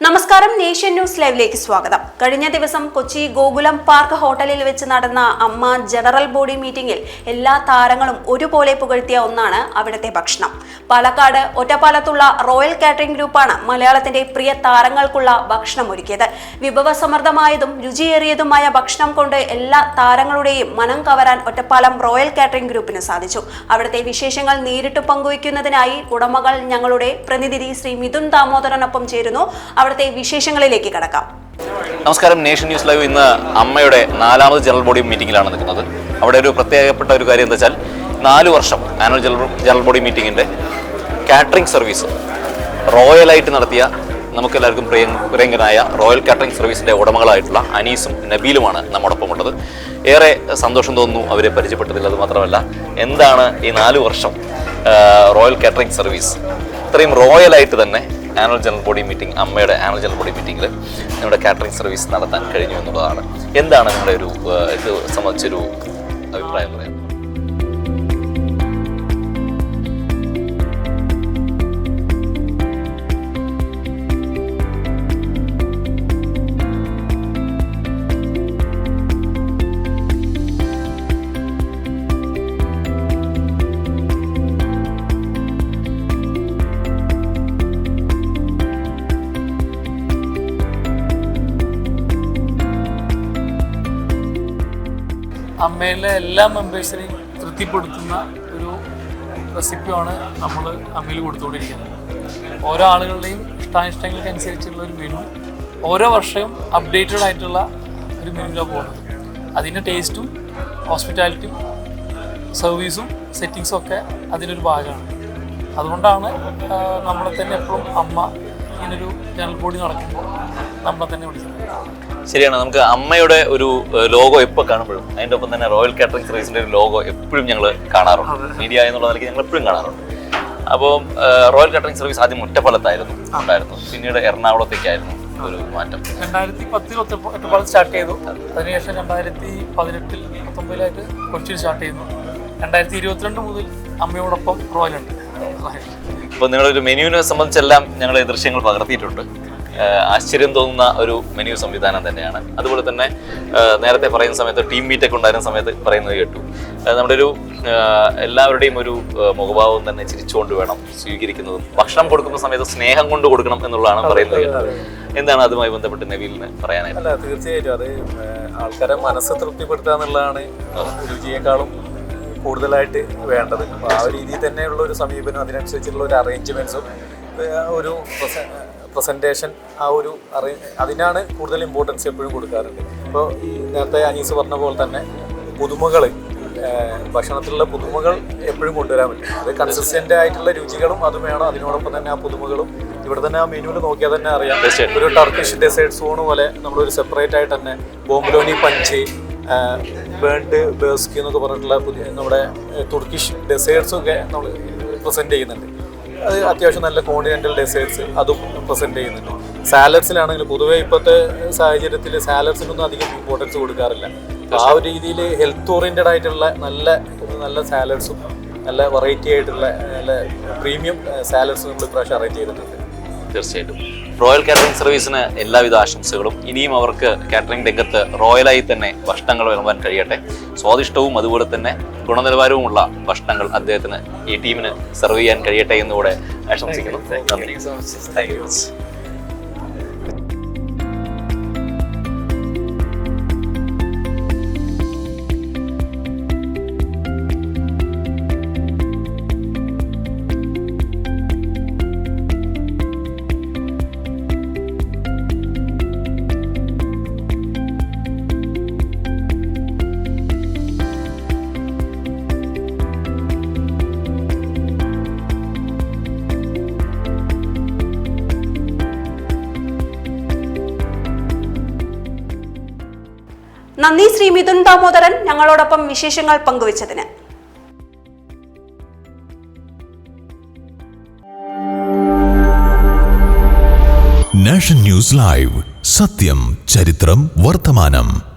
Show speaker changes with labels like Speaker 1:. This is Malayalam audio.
Speaker 1: നമസ്കാരം നേഷ്യൻ ന്യൂസ് ലൈവിലേക്ക് സ്വാഗതം. കഴിഞ്ഞ ദിവസം കൊച്ചി ഗോകുലം പാർക്ക് ഹോട്ടലിൽ വെച്ച് നടന്ന അമ്മ ജനറൽ ബോഡി മീറ്റിംഗിൽ എല്ലാ താരങ്ങളും ഒരുപോലെ പുകഴ്ത്തിയ ഒന്നാണ് അവിടുത്തെ ഭക്ഷണം. പാലക്കാട് ഒറ്റപ്പാലത്തുള്ള റോയൽ കാറ്ററിംഗ് ഗ്രൂപ്പാണ് മലയാളത്തിന്റെ പ്രിയ താരങ്ങൾക്കുള്ള ഭക്ഷണം ഒരുക്കിയത്. വിഭവസമൃദ്ധമായതും രുചിയേറിയതുമായ ഭക്ഷണം കൊണ്ട് എല്ലാ താരങ്ങളുടെയും മനം കവരാൻ ഒറ്റപ്പാലം റോയൽ കാറ്ററിംഗ് ഗ്രൂപ്പിന് സാധിച്ചു. അവിടുത്തെ വിശേഷങ്ങൾ നേരിട്ട് പങ്കുവയ്ക്കുന്നതിനായി ഉടമകൾ ഞങ്ങളുടെ പ്രതിനിധി ശ്രീ മിഥുൻ ദാമോദരനൊപ്പം ചേരുന്നു. അവിടുത്തെ വിശേഷങ്ങളിലേക്ക് കടക്കാം.
Speaker 2: നമസ്കാരം. നേഷൻ ന്യൂസ് ലൈവ് ഇന്ന് അമ്മയുടെ നാലാമത് ജനറൽ ബോഡി മീറ്റിംഗിലാണ് നിൽക്കുന്നത്. അവിടെ ഒരു പ്രത്യേകപ്പെട്ട ഒരു കാര്യം എന്താ വെച്ചാൽ നാല് വർഷം ആനുവൽ ജനറൽ ജനറൽ ബോഡി മീറ്റിങ്ങിന്റെ കാറ്ററിംഗ് സർവീസ് റോയലായിട്ട് നടത്തിയ നമുക്കെല്ലാവർക്കും പ്രിയ പ്രിയങ്കനായ റോയൽ കാറ്ററിംഗ് സർവീസിന്റെ ഉടമകളായിട്ടുള്ള അനീസും നബീലുമാണ് നമ്മോടൊപ്പം ഉള്ളത് ഏറെ സന്തോഷം തോന്നുന്നു അവരെ പരിചയപ്പെട്ടതിൽ അത് മാത്രമല്ല എന്താണ് ഈ നാല് വർഷം റോയൽ കാറ്ററിംഗ് സർവീസ്? ഇത്രയും റോയലായിട്ട് തന്നെ ആനുവൽ ജനറൽ ബോഡി മീറ്റിംഗ് അമ്മയുടെ ആനുവൽ ജനറൽ ബോഡി മീറ്റിംഗിൽ നമ്മുടെ കാറ്ററിംഗ് സർവീസ് നടത്താൻ കഴിഞ്ഞു എന്നുള്ളതാണ്. എന്താണ് നിങ്ങളുടെ ഒരു ഇത് സംബന്ധിച്ചൊരു അഭിപ്രായം പറയാം
Speaker 3: അമ്മയിലെ എല്ലാ മെമ്പേഴ്സിനെയും തൃപ്തിപ്പെടുത്തുന്ന ഒരു റെസിപ്പിയാണ് നമ്മൾ അമ്മയിൽ കൊടുത്തുകൊണ്ടിരിക്കുന്നത്. ഓരോ ആളുകളുടെയും ഇഷ്ടാനിഷ്ടങ്ങൾക്ക് അനുസരിച്ചുള്ള ഒരു മെനു ഓരോ വർഷവും അപ്ഡേറ്റഡ് ആയിട്ടുള്ള ഒരു മെനുവിലാണ് പോകുന്നത്. അതിന്റെ ടേസ്റ്റും ഹോസ്പിറ്റാലിറ്റിയും സർവീസും സെറ്റിങ്സും ഒക്കെ അതിനൊരു ഭാഗമാണ്. അതുകൊണ്ടാണ് നമ്മളെ തന്നെ എപ്പോഴും അമ്മ ഇങ്ങനൊരു ജനറൽ ബോഡി നടക്കുമ്പോൾ നമ്മളെ തന്നെ വിളിക്കുന്നത്
Speaker 2: ശരിയാണ് നമുക്ക് അമ്മയുടെ ഒരു ലോഗോ എപ്പോൾ കാണുമ്പോഴും അതിന്റെ ഒപ്പം തന്നെ റോയൽ കാറ്ററിംഗ് സർവീസിന്റെ ഒരു ലോഗോ എപ്പോഴും ഞങ്ങൾ കാണാറുണ്ട്. മീഡിയ എന്നുള്ള നിലയ്ക്ക് ഞങ്ങൾ എപ്പോഴും കാണാറുണ്ട്. അപ്പോൾ റോയൽ കാറ്ററിംഗ് സർവീസ് ആദ്യം ഒറ്റപ്പാലത്തായിരുന്നു ഉണ്ടായിരുന്നു. പിന്നീട് എറണാകുളത്തേക്കായിരുന്നു ഒരു മാറ്റം.
Speaker 3: രണ്ടായിരത്തി പത്തിൽ ഒറ്റപ്പ- ഒറ്റപ്പാലം സ്റ്റാർട്ട് ചെയ്തു. അതിനുശേഷം രണ്ടായിരത്തി പതിനെട്ടിൽ പത്തൊമ്പതിലായിട്ട് കൊച്ചിയിൽ സ്റ്റാർട്ട് ചെയ്യുന്നു രണ്ടായിരത്തി ഇരുപത്തിരണ്ട് മുതൽ അമ്മയോടൊപ്പം റോയലുണ്ട്
Speaker 2: അപ്പോൾ നിങ്ങളുടെ ഒരു മെനുവിനെ സംബന്ധിച്ചെല്ലാം ഞങ്ങൾ ദൃശ്യങ്ങൾ പകർത്തിയിട്ടുണ്ട്. ആശ്ചര്യം തോന്നുന്ന ഒരു മെനു സംവിധാനം തന്നെയാണ്. അതുപോലെ തന്നെ നേരത്തെ പറയുന്ന സമയത്ത് ടീം മീറ്റൊക്കെ ഉണ്ടായിരുന്ന സമയത്ത് പറയുന്നത് കേട്ടു. നമ്മുടെ ഒരു എല്ലാവരുടെയും ഒരു മുഖഭാവം തന്നെ ചിരിച്ചുകൊണ്ട് വേണം സ്വീകരിക്കുന്നതും ഭക്ഷണം കൊടുക്കുന്ന സമയത്ത് സ്നേഹം കൊണ്ട് കൊടുക്കണം എന്നുള്ളതാണ് പറയുന്നത് കേട്ടത്. എന്താണ് അതുമായി ബന്ധപ്പെട്ട് നവീലിന് പറയാനായിട്ട്?
Speaker 4: അല്ല തീർച്ചയായിട്ടും. അത് ആൾക്കാരെ മനസ്സ് തൃപ്തിപ്പെടുത്തുക എന്നുള്ളതാണ് രുചിയെക്കാളും കൂടുതലായിട്ട് വേണ്ടത്. അപ്പോൾ ആ രീതിയിൽ തന്നെയുള്ള ഒരു സമീപനം അതിനനുസരിച്ചുള്ള ഒരു അറേഞ്ച്മെന്റ്സും ഒരു പ്രസന്റേഷൻ ആ ഒരു അറേ അതിനാണ് കൂടുതൽ ഇമ്പോർട്ടൻസ് എപ്പോഴും കൊടുക്കാറുണ്ട്. ഇപ്പോൾ ഈ നേരത്തെ അനീസ് പറഞ്ഞ പോലെ തന്നെ പുതുമകൾ ഭക്ഷണത്തിലുള്ള പുതുമകൾ എപ്പോഴും കൊണ്ടുവരാൻ പറ്റും. അത് കൺസിസ്റ്റന്റ് ആയിട്ടുള്ള രുചികളും അതും വേണം. അതിനോടൊപ്പം തന്നെ ആ പുതുമകളും ഇവിടെ തന്നെ ആ മെനുവിൽ നോക്കിയാൽ തന്നെ അറിയാം. ഒരു ടർക്കിഷ് ഡെസേർട്ട് സോൺ പോലെ നമ്മളൊരു സെപ്പറേറ്റ് ആയിട്ട് തന്നെ ബോംബലോനി പഞ്ച് ബേൺഡ് ബേസ്കി എന്നൊക്കെ പറഞ്ഞിട്ടുള്ള പുതിയ നമ്മുടെ തുർക്കിഷ് ഡെസേർട്സ് ഒക്കെ നമ്മൾ പ്രസന്റ് ചെയ്യുന്നുണ്ട്. അത് അത്യാവശ്യം നല്ല കോണ്ടിനെന്റൽ ഡെസേർട്സ് അതും പ്രസന്റ് ചെയ്യുന്നുണ്ട്. സാലഡ്സിലാണെങ്കിൽ പൊതുവേ ഇപ്പോഴത്തെ സാഹചര്യത്തിൽ സാലഡ്സിനൊന്നും അധികം ഇമ്പോർട്ടൻസ് കൊടുക്കാറില്ല. ആ ഒരു രീതിയിൽ ഹെൽത്ത് ഓറിയന്റഡ് ആയിട്ടുള്ള നല്ല നല്ല സാലഡ്സും നല്ല വെറൈറ്റി ആയിട്ടുള്ള നല്ല പ്രീമിയം സാലഡ്സ് നമ്മൾ ഇപ്രാവശ്യം അറേഞ്ച് ചെയ്തിട്ടുണ്ട്.
Speaker 2: തീർച്ചയായിട്ടും. റോയൽ കാറ്ററിംഗ് സർവീസിന് എല്ലാവിധ ആശംസകളും. ഇനിയും അവർക്ക് കാറ്ററിംഗ് രംഗത്ത് റോയലായി തന്നെ ഭക്ഷണങ്ങൾ വിളമ്പാൻ കഴിയട്ടെ. സ്വാദിഷ്ടവും അതുപോലെ തന്നെ ഗുണനിലവാരവുമുള്ള ഭക്ഷണങ്ങൾ അദ്ദേഹത്തിന് ഈ ടീമിന് സെർവ് ചെയ്യാൻ കഴിയട്ടെ എന്നുകൂടെ ആശംസിക്കുന്നു. നന്ദി. താങ്ക് യു
Speaker 1: നന്ദി ശ്രീ മിഥുൻ ദാമോദരൻ ഞങ്ങളോടൊപ്പം വിശേഷങ്ങൾ പങ്കുവച്ചതിന്.
Speaker 5: നാഷൻ ന്യൂസ് ലൈവ് സത്യം ചരിത്രം വർത്തമാനം.